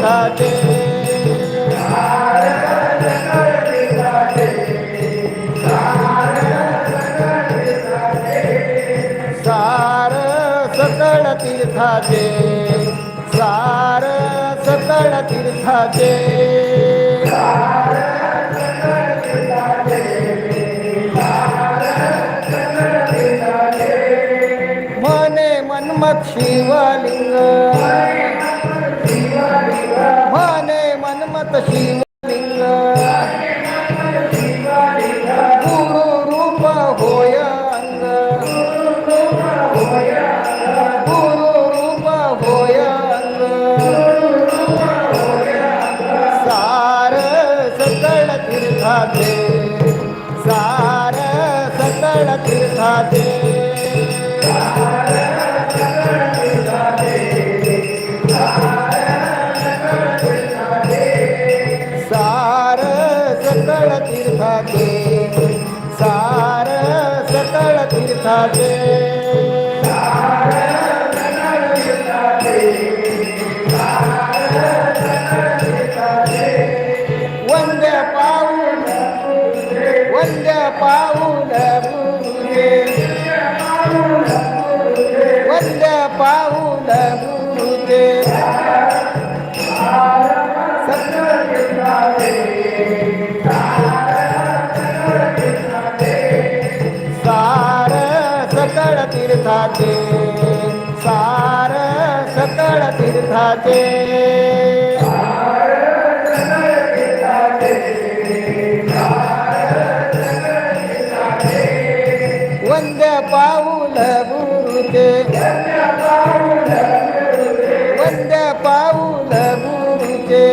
तीर्थाचे सार सकळ तीर्थाचे सार सकळ तीर्थाचे. मने मनमत शिवलिंग. माने मनमत शिवलिंग। गुरु रूप होय अंग। गुरु रूप होय अंग। सार सकळ तीर्थाचे सार सकळ तीर्थाचे सकळ तीर्थाचे सार सकळ तीर्थाचे. वंद्य पाऊल वंद्य पाऊल वंद्य पाऊल गुरुजे तीर्थाचे सार सकळ तीर्थाचे. वंद्य पाऊल गुरुचे वंद्य पाऊल गुरुचे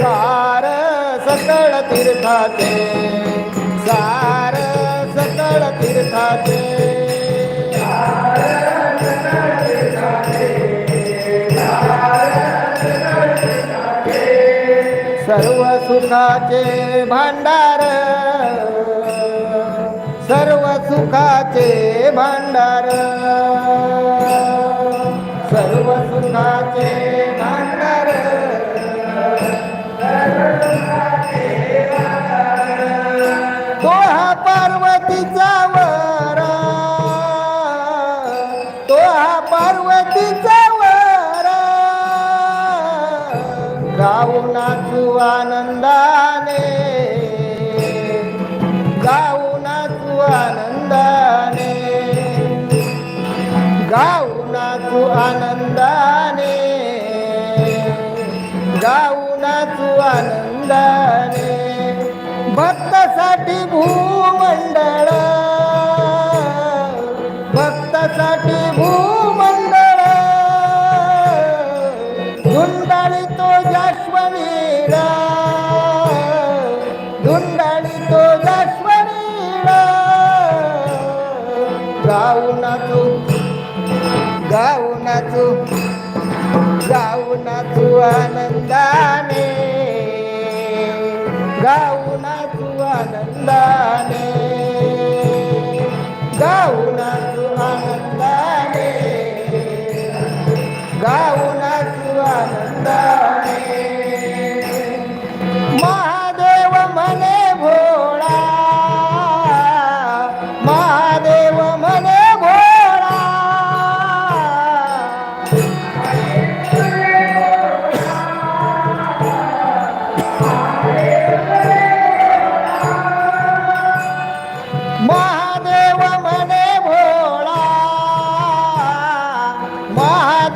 सार सकळ तीर्थाचे सार सर्व सुखाचे भांडार सर्व सुखाचे भांडार सर्व सुखाचे नाचू आनंदाने गाऊ नाचू आनंदाने गाऊ नाचू आनंदाने गाऊ नाचू आनंदाने. भक्तासाठी भू नाचू गाऊ नाचू गाऊ नाचू आनंदाने गाऊ नाचू आनंदाने गाऊ नाचू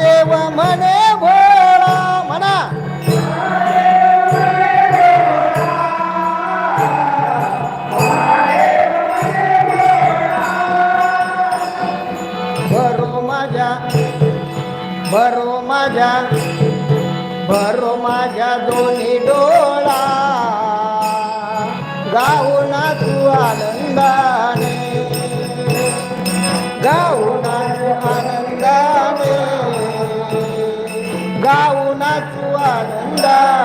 देव म्हणे भोळा म्हणा भरो माझ्या भरो माझ्या भरो माझ्या दोन्ही डो गाऊनाचू आनंदा.